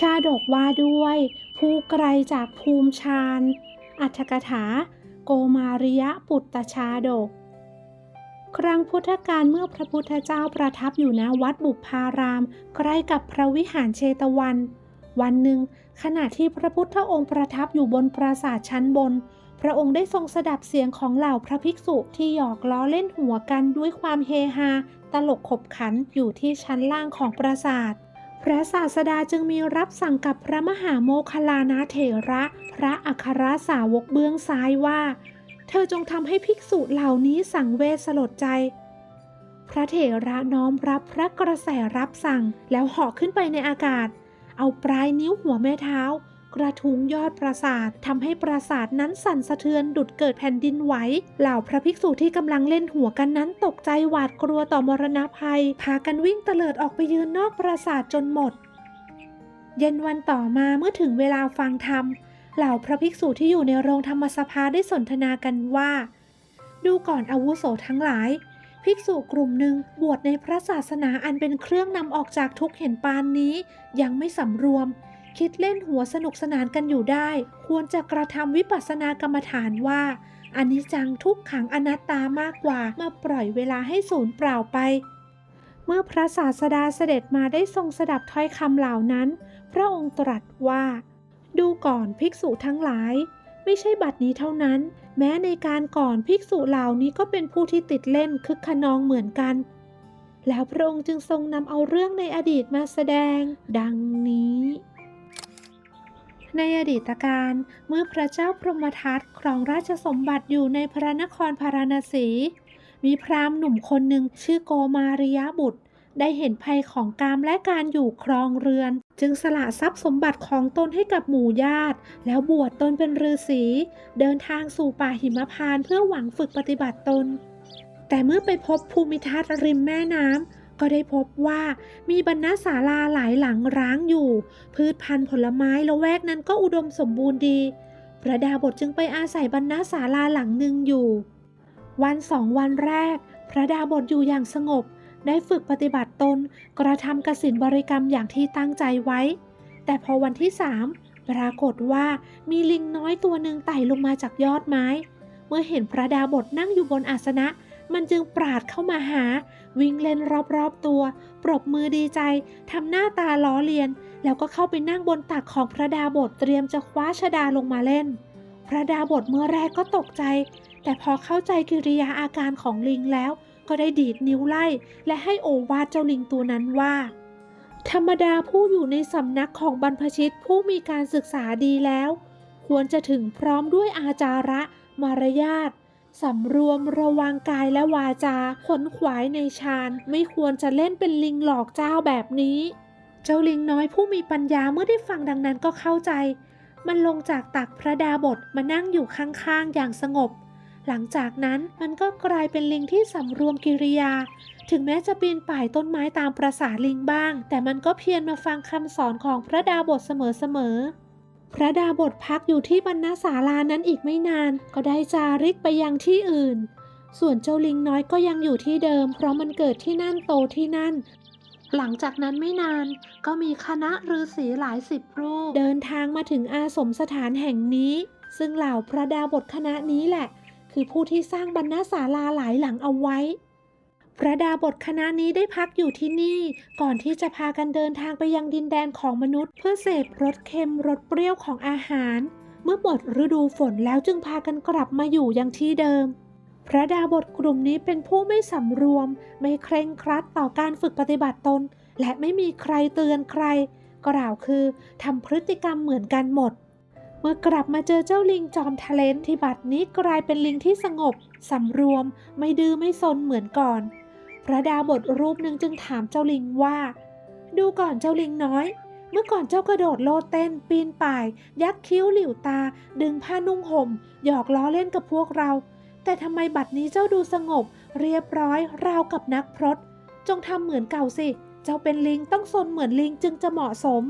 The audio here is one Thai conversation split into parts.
ชาดกว่าด้วย ผู้ไกลจากภูมิชาญอัตถกถา โกมาริยะปุตตชาดก ครั้งพุทธกาลเมื่อพระพุทธเจ้าประทับอยู่ณวัดบุพาราม ใกล้กับพระวิหารเชตวัน วันหนึ่ง ขณะที่พระพุทธองค์ประทับอยู่บนปราสาทชั้นบน พระองค์ได้ทรงสดับเสียงของเหล่าพระภิกษุที่หยอกล้อเล่นหัวกันด้วยความเฮฮา ตลกขบขันอยู่ที่ชั้นล่างของปราสาท พระศาสดาจึงมีรับสั่งกับพระมหาโมคลลานะเถระ พระอัครสาวกเบื้องซ้ายว่า เธอจงทำให้ภิกษุเหล่านี้สังเวชสลดใจ พระเถระน้อมรับพระกระแสรับสั่งแล้วเหาะขึ้นไปในอากาศ เอาปลายนิ้วหัวแม่เท้า กระทุ้งยอดปราสาททำให้ปราสาทนั้นสั่นสะเทือนดุดเกิดแผ่นดินไหวเหล่าพระภิกษุที่กำลังเล่นหัวกันนั้นตกใจหวาดกลัวต่อมรณภัย พากันวิ่งเตลิดออกไปยืนนอกปราสาทจนหมด เย็นวันต่อมาเมื่อถึงเวลาฟังธรรมเหล่าพระภิกษุที่อยู่ในโรงธรรมสภาได้สนทนากันว่า ดูก่อนอาวุโสทั้งหลาย ภิกษุกลุ่มหนึ่งบวชในพระศาสนาอันเป็นเครื่องนำออกจากทุกข์เห็นปานนี้ ยังไม่สำรวม คิดเล่นหัวสนุกสนานกันอยู่ได้ ควรจะกระทำวิปัสสนากรรมฐานว่าอันนี้จังทุกขังอนัตตามากกว่ามาปล่อยเวลาให้สูญเปล่าไป เมื่อพระศาสดาเสด็จมาได้ทรงสดับถ้อยคำเหล่านั้น พระองค์ตรัสว่า ดูก่อนภิกษุทั้งหลาย ไม่ใช่บัดนี้เท่านั้น แม้ในการก่อนภิกษุเหล่านี้ก็เป็นผู้ที่ติดเล่นคึกขนองเหมือนกัน แล้วพระองค์จึงทรงนำเอาเรื่องในอดีตมาแสดง ดังนี้ ในอดีตการเมื่อพระเจ้าพรหมทัตครองราชสมบัติอยู่ในพระนครพาราณสี มีพราหมณ์หนุ่มคนหนึ่งชื่อโกมาริยบุตร ได้เห็นภัยของกามและการอยู่ครองเรือน จึงสละทรัพย์สมบัติของตนให้กับหมู่ญาติ แล้วบวชตนเป็นฤาษี เดินทางสู่ป่าหิมพานต์เพื่อหวังฝึกปฏิบัติตน แต่เมื่อไปพบภูมิทัศน์ริมแม่น้ำ ก็ได้พบว่ามีบรรณศาลาหลายหลังร้างอยู่ พืชพันธุ์ผลไม้ละแวกนั้นก็อุดมสมบูรณ์ดี พระดาบทจึงไปอาศัยบรรณศาลาหลังหนึ่งอยู่ วันสองวันแรก พระดาบทอยู่อย่างสงบ ได้ฝึกปฏิบัติตน กระทำกสินบริกรรมอย่างที่ตั้งใจไว้ แต่พอวันที่สามปรากฏว่ามีลิงน้อยตัวหนึ่งไต่ลงมาจากยอดไม้ เมื่อเห็นพระดาบทนั่งอยู่บนอาสนะ มันจึงปราดเข้ามาหา วิ่งเล่นรอบๆตัว ปรบมือดีใจทำหน้าตาล้อเลียน แล้วก็เข้าไปนั่งบนตักของพระดาบทเตรียมจะคว้าชดาลงมาเล่น พระดาบทเมื่อแรกก็ตกใจ แต่พอเข้าใจกิริยาอาการของลิงแล้ว ก็ได้ดีดนิ้วไล่ และให้โอวาเจ้าลิงตัวนั้นว่า ธรรมดาผู้อยู่ในสำนักของบรรพชิตผู้มีการศึกษาดีแล้ว ควรจะถึงพร้อมด้วยอาจาระ มารยาท สำรวมระวังกายและวาจาขนขวายในฌานไม่ควรจะเล่นเป็นลิงหลอกเจ้าแบบนี้ เจ้าลิงน้อยผู้มีปัญญาเมื่อได้ฟังดังนั้นก็เข้าใจ มันลงจากตักพระดาบทมานั่งอยู่ข้างๆอย่างสงบ หลังจากนั้นมันก็กลายเป็นลิงที่สำรวมกิริยา ถึงแม้จะปีนป่ายต้นไม้ตามประสาลิงบ้าง แต่มันก็เพียรมาฟังคำสอนของพระดาบทเสมอๆ พระดาบทพักอยู่ที่บรรณศาลานั้นอีกไม่นาน ก็ได้จาริกไปยังที่อื่น ส่วนเจ้าลิงน้อยก็ยังอยู่ที่เดิม เพราะมันเกิดที่นั่นโตที่นั่น หลังจากนั้นไม่นาน ก็มีคณะฤาษีหลายสิบรูป เดินทางมาถึงอาสมสถานแห่งนี้ ซึ่งเหล่าพระดาบทคณะนี้แหละ คือผู้ที่สร้างบรรณศาลาหลายหลังเอาไว้ พระดาบทคณะนี้ได้พักอยู่ที่นี่ ก่อนที่จะพากันเดินทางไปยังดินแดนของมนุษย์ เพื่อเสพรสเค็มรสเปรี้ยวของอาหาร เมื่อหมดฤดูฝนแล้วจึงพากันกลับมาอยู่ยังที่เดิม พระดาบทกลุ่มนี้เป็นผู้ไม่สำรวม ไม่เคร่งครัดต่อการฝึกปฏิบัติตน และไม่มีใครเตือนใคร กล่าวคือทำพฤติกรรมเหมือนกันหมดเมื่อกลับมาเจอเจ้าลิงจอมทะเลนที่บัดนี้กลายเป็นลิงที่สงบ สำรวม ไม่ดื้อไม่ซนเหมือนก่อน พระดาบทรูปหนึ่งจึงถามเจ้าลิงว่า ดูก่อนเจ้าลิงน้อย เมื่อก่อนเจ้ากระโดดโลดเต้น ปีนป่าย ยักคิ้วหลิวตา ดึงผ้านุ่งห่ม หยอกล้อเล่นกับพวกเรา แต่ทำไมบัดนี้เจ้าดูสงบ เรียบร้อยราวกับนักพรตจงทำเหมือนเก่าสิ เจ้าเป็นลิงต้องซนเหมือนลิงจึงจะเหมาะสม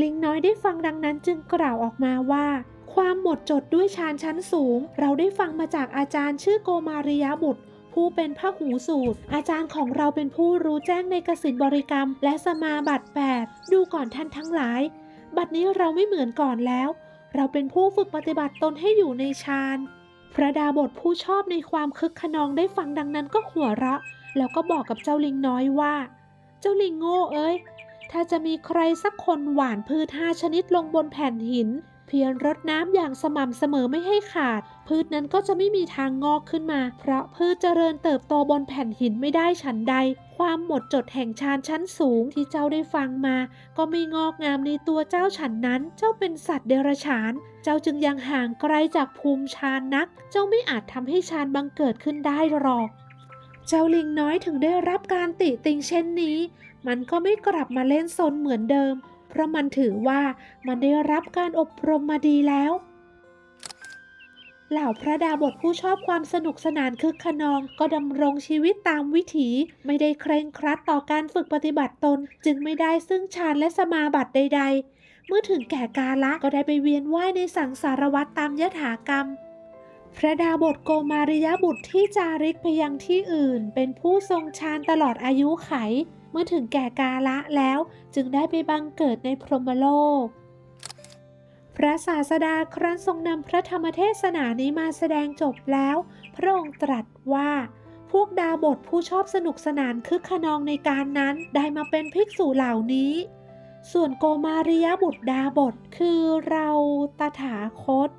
ลิงน้อยได้ฟังดังนั้นจึงกล่าวออกมาว่าความหมดจดด้วยฌานชั้นสูง เราได้ฟังมาจากอาจารย์ชื่อโกมาริยบุตร ผู้เป็นพระหูสูตร อาจารย์ของเราเป็นผู้รู้แจ้งในกสินบริกรรม และสมาบัติ8ดูก่อนท่านทั้งหลาย บัดนี้เราไม่เหมือนก่อนแล้ว เราเป็นผู้ฝึกปฏิบัติตนให้อยู่ในฌานพระดาบทผู้ชอบในความคึกขนองได้ฟังดังนั้นก็หัวเราะ แล้วก็บอกกับเจ้าลิงน้อยว่า เจ้าลิงโง่เอ้ย ถ้าจะมีใครสักคนหว่านพืชห้าชนิดลงบนแผ่นหิน เพียงรดน้ำอย่างสม่ำเสมอไม่ให้ขาด พืชนั้นก็จะไม่มีทางงอกขึ้นมา เพราะพืชเจริญเติบโตบนแผ่นหินไม่ได้ฉันใด ความหมดจดแห่งชานชั้นสูงที่เจ้าได้ฟังมา ก็ไม่งอกงามในตัวเจ้าฉันนั้น เจ้าเป็นสัตว์เดรัจฉาน เจ้าจึงยังห่างไกลจากภูมิชานนัก เจ้าไม่อาจทำให้ชานบังเกิดขึ้นได้หรอกเจ้าลิงน้อยถึงได้รับการติติงเช่นนี้ มันก็ไม่กลับมาเล่นซนเหมือนเดิม เพราะมันถือว่ามันได้รับการอบรมมาดีแล้ว เหล่าพระดาบทผู้ชอบความสนุกสนานคึกขนองก็ดำรงชีวิตตามวิถีไม่ได้เคร่งครัดต่อการฝึกปฏิบัติตน จึงไม่ได้ซึ่งฌานและสมาบัติใด ๆ เมื่อถึงแก่กาละก็ได้ไปเวียนว่ายในสังสารวัฏตามยถากรรมพระดาบทโกมาริยบุตรที่จาริกไปยังที่อื่น เป็นผู้ทรงฌานตลอดอายุไข เมื่อถึงแก่กาละแล้วจึงได้ไปบังเกิดในพรหมโลก พระศาสดาครั้นทรงนำพระธรรมเทศนานี้มาแสดงจบแล้ว พระองค์ตรัสว่า พวกดาบทผู้ชอบสนุกสนานคึกขนองในการนั้นได้มาเป็นภิกษุเหล่านี้ ส่วนโกมาริยบุตรดาบทคือเราตถาคต